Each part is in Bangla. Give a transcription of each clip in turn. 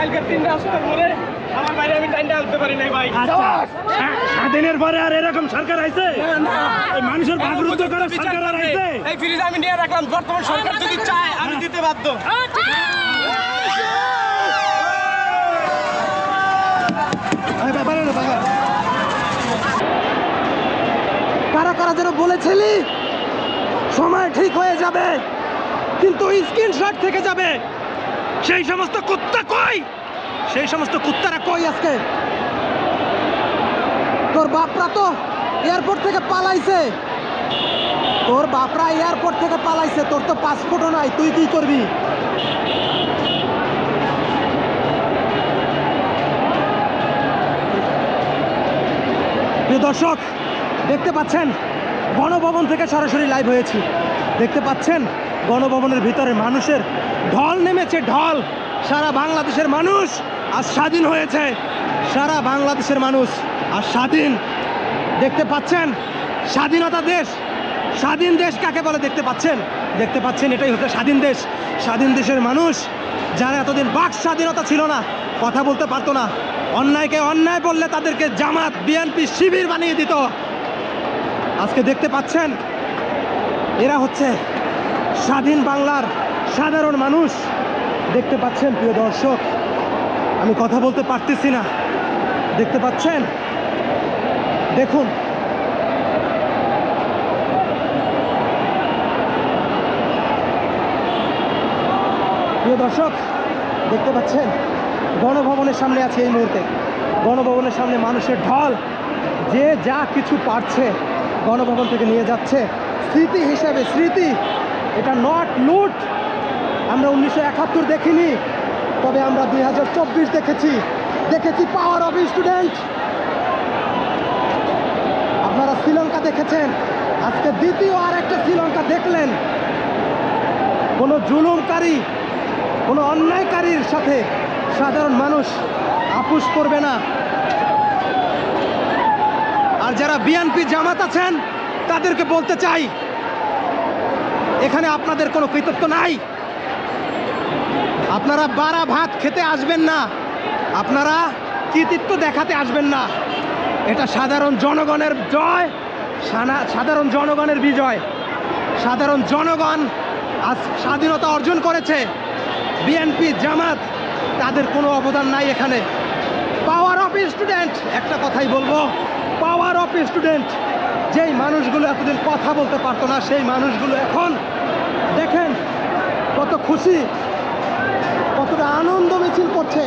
কালকে তিনটা আসতের পরে আমার বাইরে আমি টাইমটা আনতে পারি নাই ভাই। আচ্ছা স্বাধীনের পরে আর এরকম সরকার আইছে? এই মানুষের বাগরুদ্ধ করে সরকার আর আইছে? এই ফ্রিজ আমি নিয়ে রাখলাম বর্তমান সরকার যদি চায় আমি দিতে বাধ্য। কারা কারা যেন বলেছিলি? সময় ঠিক হয়ে যাবে কিন্তু স্ক্রিনশট থেকে যাবে। সেই সমস্ত কুত্তা কই? সেই সমস্ত কুত্তারা কই আজকে? তোর বাপরা তো এয়ারপোর্ট থেকে পালাইছে। তোর বাপরা এয়ারপোর্ট থেকে পালাইছে, তোর তো পাসপোর্টও নাই, তুই কি করবি? দর্শক, দেখতে পাচ্ছেন? গণভবন থেকে সরাসরি লাইভ হয়েছি। দেখতে পাচ্ছেন? গণভবনের ভিতরে মানুষের ঢল নেমেছে, ঢল। সারা বাংলাদেশের মানুষ আজ স্বাধীন হয়েছে। সারা বাংলাদেশের মানুষ আর স্বাধীন। দেখতে পাচ্ছেন? স্বাধীনতা দেশ। স্বাধীন দেশ কাকে বলে দেখতে পাচ্ছেন? দেখতে পাচ্ছেন, এটাই হচ্ছে স্বাধীন দেশ। স্বাধীন দেশের মানুষ যারা এতদিন বাক স্বাধীনতা ছিল না, কথা বলতে পারতো না। অন্যায়কে অন্যায় বললে তাদেরকে জামাত, বিএনপি, শিবির বানিয়ে দিত। আজকে দেখতে পাচ্ছেন? এরা হচ্ছে স্বাধীন বাংলার সাধারণ মানুষ। দেখতে পাচ্ছেন, প্রিয় দর্শক? আমি কথা বলতে পারতেছি না। দেখতে পাচ্ছেন? দেখুন। প্রিয় দর্শক, দেখতে পাচ্ছেন? গণভবনের সামনে আছে এই মুহূর্তে। গণভবনের সামনে মানুষের ঢল। যে যা কিছু পারছে। গণভবন থেকে নিয়ে যাচ্ছে। স্মৃতি হিসাবে, স্মৃতি, এটা নট লুট আমরা উনিশশো একাত্তর দেখিনি, তবে আমরা দুই হাজার চব্বিশ দেখেছি। দেখেছি পাওয়ার অফ স্টুডেন্ট আপনারা শ্রীলঙ্কা দেখেছেন। আজকে দ্বিতীয় আর একটা শ্রীলঙ্কা দেখলেন। কোনো জুলুমকারী, কোনো অন্যায়কারীর সাথে সাধারণ মানুষ আপুস করবে না। আর যারা বিএনপি জামাত আছেন, তাদেরকে বলতে চাই, এখানে আপনাদের কোনো কৃতিত্ব নাই। আপনারা বারা ভাত খেতে আসবেন না, আপনারা কৃতিত্ব দেখাতে আসবেন না। এটা সাধারণ জনগণের জয় সাধারণ জনগণের বিজয়। সাধারণ জনগণ আজ স্বাধীনতা অর্জন করেছে। বিএনপি জামাত, তাদের কোনো অবদান নাই এখানে। পাওয়ার অফ স্টুডেন্ট একটা কথাই বলব। পাওয়ার অফ স্টুডেন্ট যেই মানুষগুলো এতদিন কথা বলতে পারতো না, সেই মানুষগুলো এখন দেখেন কত খুশি, কতটা আনন্দ মিছিল করছে।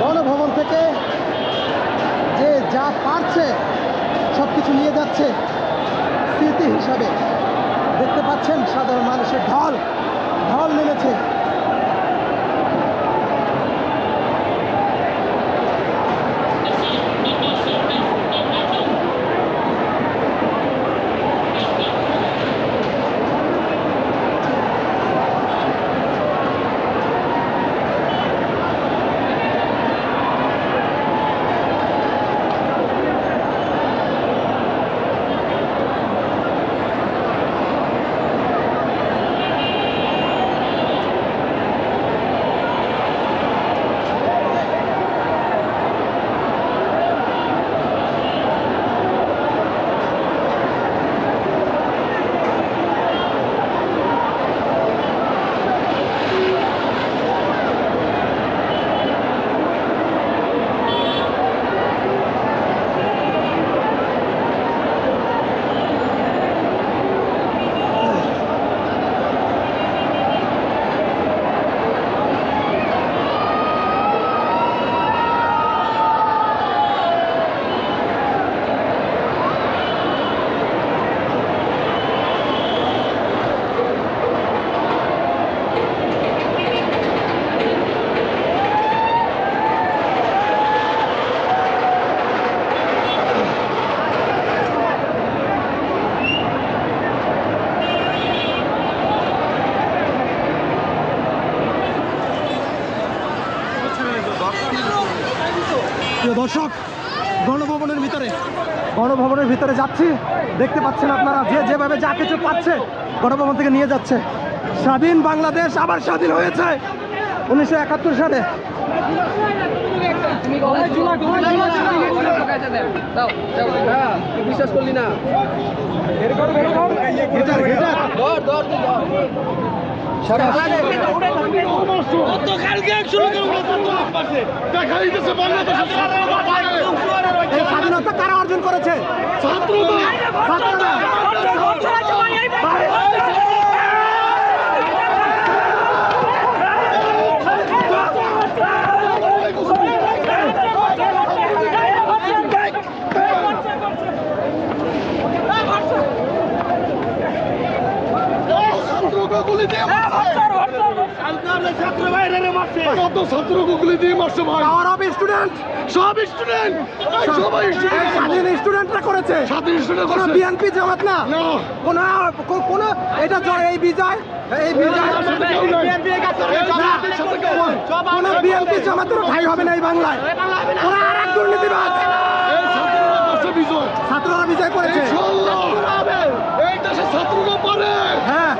গণভবন থেকে যে যা পারছে সব কিছু নিয়ে যাচ্ছে স্মৃতি হিসাবে। দেখতে পাচ্ছেন সাধারণ মানুষের ঢল। ঢল নেমেছে। গণভবনের ভিতরে যাচ্ছি। দেখতে পাচ্ছেন আপনারা যে যেভাবে যা কিছু পাচ্ছে গণভবন থেকে নিয়ে যাচ্ছে। স্বাধীন বাংলাদেশ আবার স্বাধীন হয়েছে। উনিশশো একাত্তর সালে। বিশ্বাস করলি না দিতেছে এই স্বাধীনতা কারা অর্জন করেছে? ছাত্ররা ছাত্রগুলি মারছে কত ছাত্রগুলি দিয়ে মারছে ভাই? পাওয়ার অফ স্টুডেন্ট সব স্টুডেন্ট সবাই স্টুডেন্ট স্বাধীন স্টুডেন্টরা করেছে। স্বাধীন স্টুডেন্ট কোনো বিএনপি জামাত না? কোনো কোনো এটা এই বিজয় এই বিজয়। কোন বিএনপি জামাতের ভাই হবে না এই বাংলায়। ওরা আর এক দুর্নীতিবাজ ছাত্ররা বিজয়। করেছে। এই দেশে ছাত্ররা পারে। হ্যাঁ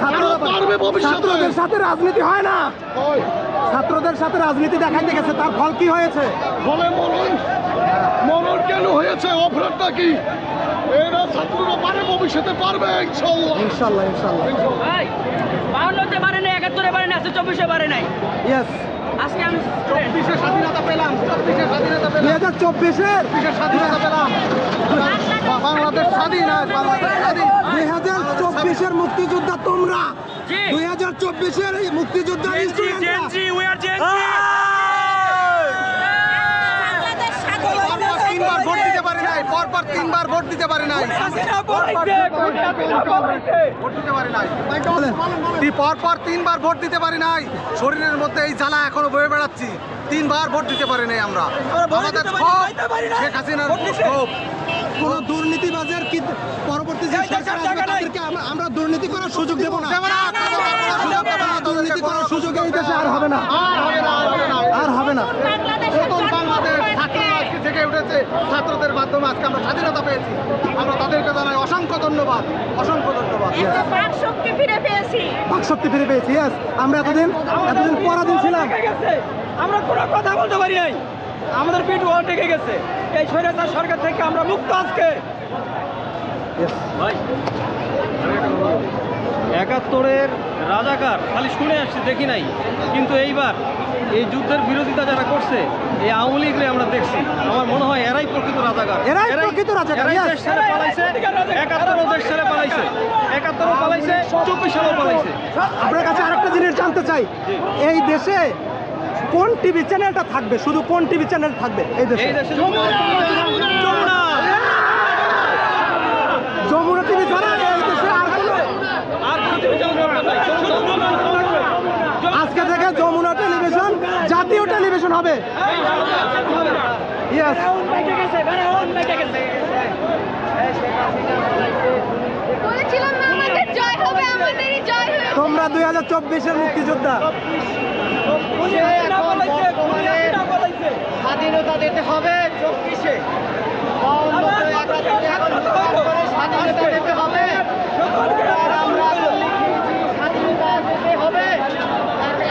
ছাত্ররা পারবে ভবিষ্যতে। ছাত্রদের সাথে রাজনীতি হয় না। ছাত্রদের সাথে রাজনীতি দেখাইতে গেছে তার ফল কি হয়েছে? বলে মরণ মরণ কেন হয়েছে? অপরাধটা কি? এরা ছাত্ররা পারে ভবিষ্যতে পারবে ইনশাআল্লাহ ইনশাল্লাহ ইনশাল্লাহ। ভাই বাউন্নতে পারে নাই একাত্তরে পারে না চব্বিশে পারে নাই। ইয়েস আজকে আমি স্বাধীনতা পেলাম চব্বিশে স্বাধীনতা পেলাম। দুই হাজার চব্বিশের স্বাধীনতা পেলাম। বাংলাদেশ স্বাধীন আজ বাংলাদেশ স্বাধীন। দুই হাজার চব্বিশের মুক্তিযোদ্ধা তোমরা। দুই হাজার চব্বিশের এই মুক্তিযোদ্ধা তিনবার ভোট দিতে পারে নাই পরপর তিনবার ভোট দিতে পারে নাই। ভোট দিতে পারে নাই। তি- পরপর তিনবার ভোট দিতে পারি নাই। শরীরের মধ্যে এই জ্বালা এখনও বয়ে বেড়াচ্ছি। তিনবার ভোট দিতে পারি নাই আমরা। আমাদের শেখ হাসিনার ক্ষোভ। কোন দুর্নীতিবাজের কি পরবর্তী যে সরকার আসবে তাদেরকে আমরা- আমরা দুর্নীতি করার সুযোগ দেব না সুযোগ দেব না, দুর্নীতি করার সুযোগ এই দেশে আর হবে না আর হবে না, প্রথম বাংলাদেশ ছাত্র আজকে থেকে উঠেছে ছাত্রদের মাধ্যমে আজকে আমরা স্বাধীনতা পেয়েছি আমরা তাদেরকে জানাই অসংখ্য ধন্যবাদ অসংখ্য ধন্যবাদ শক্তি ফিরে পেয়েছি বাকশক্তি ফিরে পেয়েছি yes আমরা এতদিন এতদিন পরাধীন ছিলাম আমরা কোনো কথা বলতে পারি নাই আমাদের পিঠ ও টেকে গেছে এই স্বৈরাচার সরকার থেকে আমরা মুক্ত আজকে একাত্তরের রাজাকার খালি শুনে আসছি দেখি নাই। কিন্তু এইবার এই যুদ্ধের বিরোধিতা যারা করছে এই আওয়ামী লীগরে আমরা দেখছি। আমার মনে হয় এরাই প্রকৃত রাজাকার। এরাই প্রকৃত রাজাকার, এরাই. দেশ ছেড়ে পালাইছে একাত্তরও দেশ ছেড়ে পালাইছে একাত্তরও পালাইছে চব্বিশ সালেও পালাইছে। আপনার কাছে আরেকটা জিনিস জানতে চাই। এই দেশে কোন টিভি চ্যানেলটা থাকবে? শুধু কোন টিভি চ্যানেল থাকবে এই দেশে? এই দেশে যমুনা যমুনা টিভি ছাড়া এই দেশে আর কোনো আর কোনো টিভি চ্যানেল দরকার নাই। আজকে থেকে যমুনা টেলিভিশন জাতীয় টেলিভিশন হবে ইয়েস বলেছিলাম না আমাদের জয় হবে আমাদেরই জয় হবে। তোমরা দুই হাজার চব্বিশের মুক্তিযোদ্ধা। স্বাধীনতা দিতে হবে চব্বিশে। স্বাধীনতা দিতে হবে আর আমরা স্বাধীনতা দিতে হবে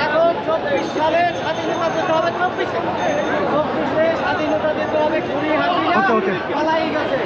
এখন চব্বিশ সালে স্বাধীনতা দিতে হবে চব্বিশে চব্বিশে স্বাধীনতা দিতে হবে Okay, okay. পালাই গেছে